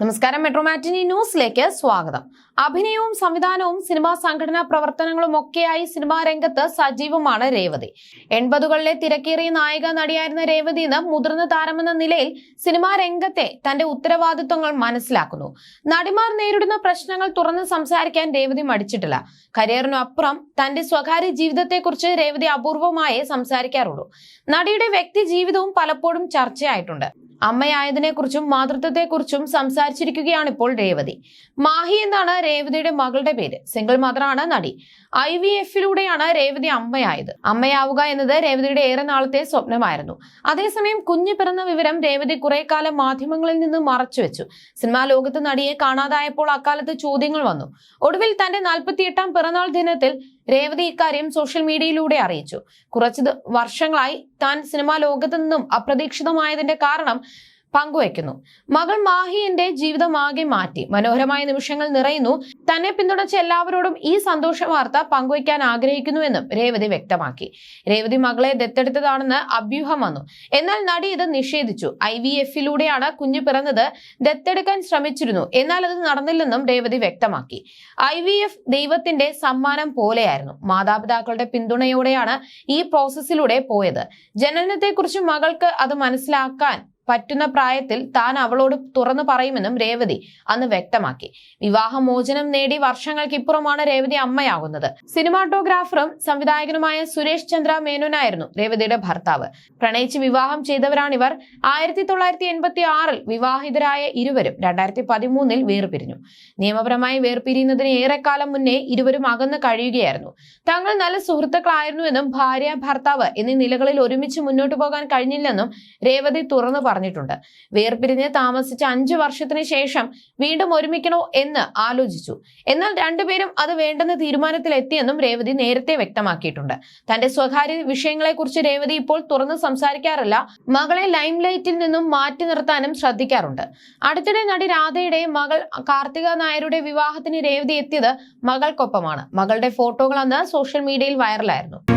നമസ്കാരം മെട്രോമാറ്റിനി ന്യൂസിലേക്ക് സ്വാഗതം. അഭിനയവും സംവിധാനവും സിനിമാ സംഘടനാ പ്രവർത്തനങ്ങളും ഒക്കെയായി സിനിമാ രംഗത്ത് സജീവമാണ് രേവതി. എൺപതുകളിലെ തിരക്കേറിയ നായിക നടിയായിരുന്ന രേവതി ഇന്ന് മുതിർന്ന താരമെന്ന നിലയിൽ സിനിമാ രംഗത്തെ തന്റെ ഉത്തരവാദിത്വങ്ങൾ മനസ്സിലാക്കുന്നു. നടിമാർ നേരിടുന്ന പ്രശ്നങ്ങൾ തുറന്ന് സംസാരിക്കാൻ രേവതി മടിച്ചിട്ടില്ല. കരിയറിനു അപ്പുറം തന്റെ സ്വകാര്യ ജീവിതത്തെക്കുറിച്ച് രേവതി അപൂർവമായേ സംസാരിക്കാറുള്ളൂ. നടിയുടെ വ്യക്തി ജീവിതവും പലപ്പോഴും ചർച്ചയായിട്ടുണ്ട്. അമ്മയായതിനെക്കുറിച്ചും മാതൃത്വത്തെക്കുറിച്ചും സംസാരിച്ചിരിക്കുകയാണ് ഇപ്പോൾ രേവതി. മാഹി എന്നാണ് രേവതിയുടെ മകളുടെ പേര്. സിംഗിൾ മദറാണ് നടി. ഐ വി എഫിലൂടെയാണ് രേവതി അമ്മയായത്. അമ്മയാവുക എന്നത് രേവതിയുടെ ഏറെ നാളത്തെ സ്വപ്നമായിരുന്നു. അതേസമയം കുഞ്ഞു പിറന്ന വിവരം രേവതി കുറെ കാലം മാധ്യമങ്ങളിൽ നിന്ന് മറച്ചുവെച്ചു. സിനിമാ ലോകത്ത് നടിയെ കാണാതായപ്പോൾ അക്കാലത്ത് ചോദ്യങ്ങൾ വന്നു. ഒടുവിൽ തന്റെ നാൽപ്പത്തിയെട്ടാം പിറന്നാൾ ദിനത്തിൽ രേവതി ഇക്കാര്യം സോഷ്യൽ മീഡിയയിലൂടെ അറിയിച്ചു. കുറച്ച് വർഷങ്ങളായി താൻ സിനിമാ ലോകത്തു നിന്നും അപ്രതീക്ഷിതമായതിന്റെ കാരണം പങ്കുവയ്ക്കുന്നു. മകൾ മാഹി എന്റെ ജീവിതമാകെ മാറ്റി. മനോഹരമായ നിമിഷങ്ങൾ നിറയുന്നു. തന്നെ പിന്തുണച്ച എല്ലാവരോടും ഈ സന്തോഷ വാർത്ത പങ്കുവയ്ക്കാൻ ആഗ്രഹിക്കുന്നുവെന്നും രേവതി വ്യക്തമാക്കി. രേവതി മകളെ ദത്തെടുത്തതാണെന്ന് അഭ്യൂഹം വന്നു. എന്നാൽ നടി ഇത് നിഷേധിച്ചു. ഐ വി എഫിലൂടെയാണ് കുഞ്ഞ് പിറന്നത് ദത്തെടുക്കാൻ ശ്രമിച്ചിരുന്നു. എന്നാൽ അത് നടന്നില്ലെന്നും രേവതി വ്യക്തമാക്കി. ഐ വി എഫ് ദൈവത്തിന്റെ സമ്മാനം പോലെയായിരുന്നു. മാതാപിതാക്കളുടെ പിന്തുണയോടെയാണ് ഈ പ്രോസസ്സിലൂടെ പോയത്. ജനനത്തെക്കുറിച്ച് മകൾക്ക് അത് മനസ്സിലാക്കാൻ പറ്റുന്ന പ്രായത്തിൽ താൻ അവളോട് തുറന്നു പറയുമെന്നും രേവതി അന്ന് വ്യക്തമാക്കി. വിവാഹമോചനം നേടി വർഷങ്ങൾക്കിപ്പുറമാണ് രേവതി അമ്മയാകുന്നത്. സിനിമാറ്റോഗ്രാഫറും സംവിധായകനുമായ സുരേഷ് ചന്ദ്ര മേനോനായിരുന്നു രേവതിയുടെ ഭർത്താവ്. പ്രണയിച്ച് വിവാഹം ചെയ്തവരാണിവർ ആയിരത്തി തൊള്ളായിരത്തി എൺപത്തി ആറിൽ വിവാഹിതരായ ഇരുവരും രണ്ടായിരത്തി പതിമൂന്നിൽ വേർപിരിഞ്ഞു. നിയമപരമായി വേർപിരിയുന്നതിന് ഏറെക്കാലം മുന്നേ ഇരുവരും അകന്ന് കഴിയുകയായിരുന്നു. തങ്ങൾ നല്ല സുഹൃത്തുക്കളായിരുന്നുവെന്നും ഭാര്യ ഭർത്താവ് എന്നീ നിലകളിൽ ഒരുമിച്ച് മുന്നോട്ട് പോകാൻ കഴിഞ്ഞില്ലെന്നും രേവതി തുറന്നു പറഞ്ഞിട്ടുണ്ട്. വേർപിരിഞ്ഞ് താമസിച്ച അഞ്ചു വർഷത്തിന് ശേഷം വീണ്ടും ഒരുമിക്കണോ എന്ന് ആലോചിച്ചു. എന്നാൽ രണ്ടുപേരും അത് വേണ്ടെന്ന തീരുമാനത്തിലെത്തിയെന്നും രേവതി നേരത്തെ വ്യക്തമാക്കിയിട്ടുണ്ട്. തന്റെ സ്വകാര്യ വിഷയങ്ങളെക്കുറിച്ച് രേവതി ഇപ്പോൾ തുറന്ന് സംസാരിക്കാറില്ല. മകളെ ലൈം ലൈറ്റിൽ നിന്നും മാറ്റി നിർത്താനും ശ്രദ്ധിക്കാറുണ്ട്. അടുത്തിടെ നടി രാധയുടെ മകൾ കാർത്തിക നായരുടെ വിവാഹത്തിന് രേവതി എത്തിയത് മകൾക്കൊപ്പമാണ്. മകളുടെ ഫോട്ടോകൾ അന്ന് സോഷ്യൽ മീഡിയയിൽ വൈറലായിരുന്നു.